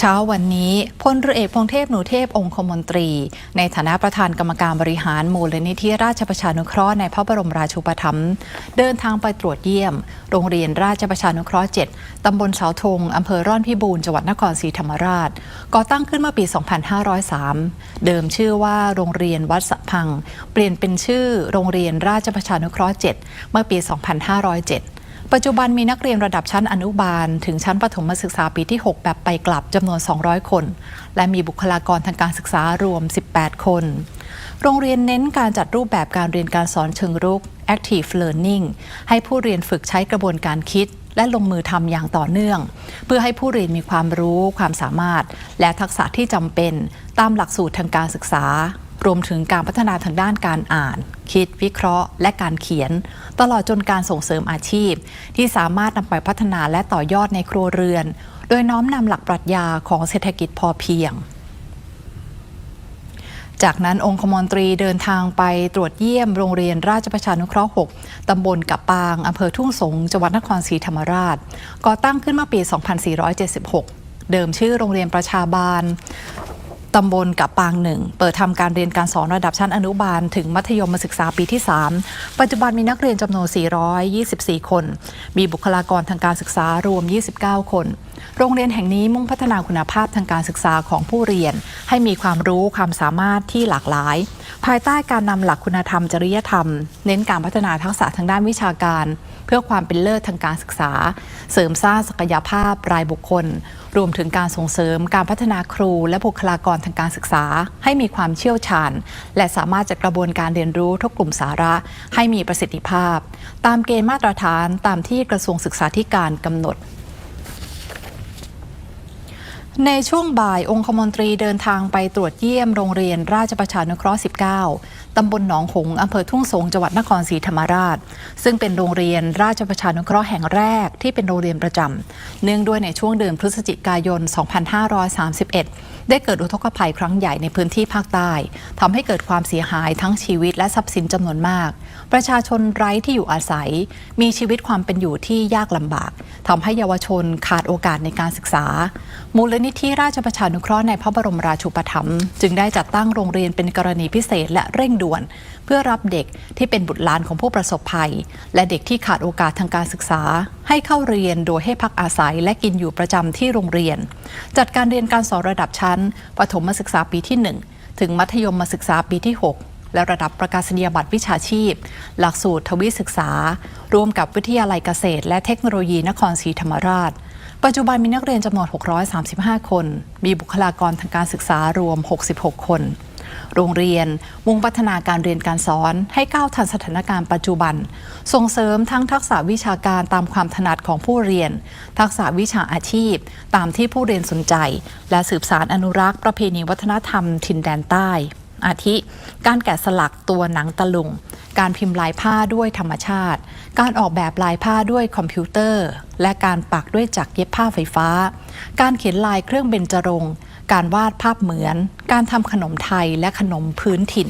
เช้าวันนี้พลเรือเอกพงเทพหนูเทพองคมนตรี ในฐานะประธานกรรมการบริหารมูลนิธิราชประชานุเคราะห์ในพระบรมราชูปถัมภ์เดินทางไปตรวจเยี่ยม โรงเรียนราชประชานุเคราะห์ 7 ตำบลเสาธงอำเภอร่อนพิบูรณ์จังหวัดนครศรีธรรมราช ก่อตั้งขึ้นเมื่อปี 2503 เดิมชื่อว่าโรงเรียนวัดสะพัง เปลี่ยนเป็นชื่อโรงเรียนราชประชานุเคราะห์ 7 เมื่อปี 2507 ปัจจุบันมีนักเรียนระดับชั้นอนุบาล ถึงชั้นประถมศึกษาปีที่ 6 แบบไปกลับจำนวน 200 คน และมีบุคลากรทางการศึกษารวม 18 คน โรงเรียนเน้นการจัดรูปแบบการเรียนการสอนเชิงรุก active learning ให้ผู้เรียนฝึกใช้กระบวนการคิด และลงมือทำอย่างต่อเนื่อง เพื่อให้ผู้เรียนมีความรู้ ความสามารถ และทักษะที่จำเป็น ตามหลักสูตรทางการศึกษา รวมถึงการพัฒนาทางด้านการอ่าน คิดวิเคราะห์ และการเขียน ตลอดจนการส่งเสริมอาชีพ ที่สามารถนำไปพัฒนาและต่อยอดในครัวเรือน โดยน้อมนำหลักปรัชญาของเศรษฐกิจพอเพียงจากนั้นองคมนตรีเดินทางไปตรวจเยี่ยมโรงเรียนราชประชานุเคราะห์ 6 ตำบลกับปางอำเภอทุ่งสงจังหวัดนครศรีธรรมราช ก่อตั้งขึ้นมื่อปี 2476 เดิมชื่อโรงเรียนประชาบาล ตำบลกับปางหนึ่ง เปิดทำการเรียนการสอนระดับชั้นอนุบาล ถึงมัธยมศึกษาปีที่ 3 ปัจจุบันมีนักเรียนจำนวน 424 คน มีบุคลากรทางการศึกษารวม 29 คน โรงเรียนแห่งนี้มุ่งพัฒนาคุณภาพทางการศึกษาของผู้เรียน ให้มีความรู้ความสามารถที่หลากหลาย ภายใต้การนำหลักคุณธรรมจริยธรรม เน้นการพัฒนาทักษะทางด้านวิชาการ เพื่อความเป็นเลิศทางการศึกษา เสริมสร้างศักยภาพรายบุคคล รวมถึงการส่งเสริมการพัฒนาครู และบุคลากรทางการศึกษา ให้มีความเชี่ยวชาญ และสามารถจัดกระบวนการเรียนรู้ทุกกลุ่มสาระ ให้มีประสิทธิภาพ ตามเกณฑ์มาตรฐานตามที่กระทรวงศึกษาธิการกำหนด ในช่วงบ่ายองคมนตรีเดินทางไปตรวจเยี่ยมโรงเรียนราชประชานุเคราะห์ 19 ตำบลหนองหงส์อำเภอทุ่งสง จังหวัดนครศรีธรรมราช ซึ่งเป็นโรงเรียนราชประชานุเคราะห์แห่งแรกที่เป็นโรงเรียนประจำ เนื่องด้วยในช่วงเดือนพฤศจิกายน 2531 ได้เกิดอุทกภัยครั้งใหญ่ในพื้นที่ภาคใต้ทำให้เกิดความเสียหายทั้งชีวิตและทรัพย์สินจำนวนมาก ประชาชนไร้ที่อยู่อาศัย มีชีวิตความเป็นอยู่ที่ยากลำบากทำให้เยาวชนขาดโอกาสในการศึกษา มูลนิธิราชประชานุเคราะห์ในพระบรมราชูปถัมภ์จึงได้จัดตั้งโรงเรียนเป็นกรณีพิเศษและเร่งด่วน เพื่อรับเด็กที่เป็นบุตรหลานของผู้ประสบภัย และเด็กที่ขาดโอกาสทางการศึกษา ให้เข้าเรียนโดยให้พักอาศัยและกินอยู่ประจำที่โรงเรียน จัดการเรียนการสอนระดับชั้นประถมศึกษาปีที่ 1 ถึงมัธยมศึกษาปีที่ 6และระดับประกาศนียบัตรวิชาชีพ หลักสูตรทวีศึกษา ร่วมกับวิทยาลัยเกษตร และเทคโนโลยีนครศรีธรรมราช ปัจจุบันมีนักเรียนจำนวน 635 คน มีบุคลากรทางการศึกษารวม 66 คน โรงเรียนมุ่งพัฒนาการเรียนการสอนให้ก้าวทันสถานการณ์ปัจจุบัน ส่งเสริมทั้งทักษะวิชาการตามความถนัดของผู้เรียน ทักษะวิชาอาชีพ ตามที่ผู้เรียนสนใจ และสืบสารอนุรักษ์ประเพณีวัฒนธรรมถิ่นแดนใต้อาทิ การแกะสลักตัวหนังตะลุง การพิมพ์ลายผ้าด้วยธรรมชาติ การออกแบบลายผ้าด้วยคอมพิวเตอร์ และการปักด้วยจักรเย็บผ้าไฟฟ้า การเขียนลายเครื่องเบญจรงค์ การวาดภาพเหมือน การทำขนมไทยและขนมพื้นถิ่น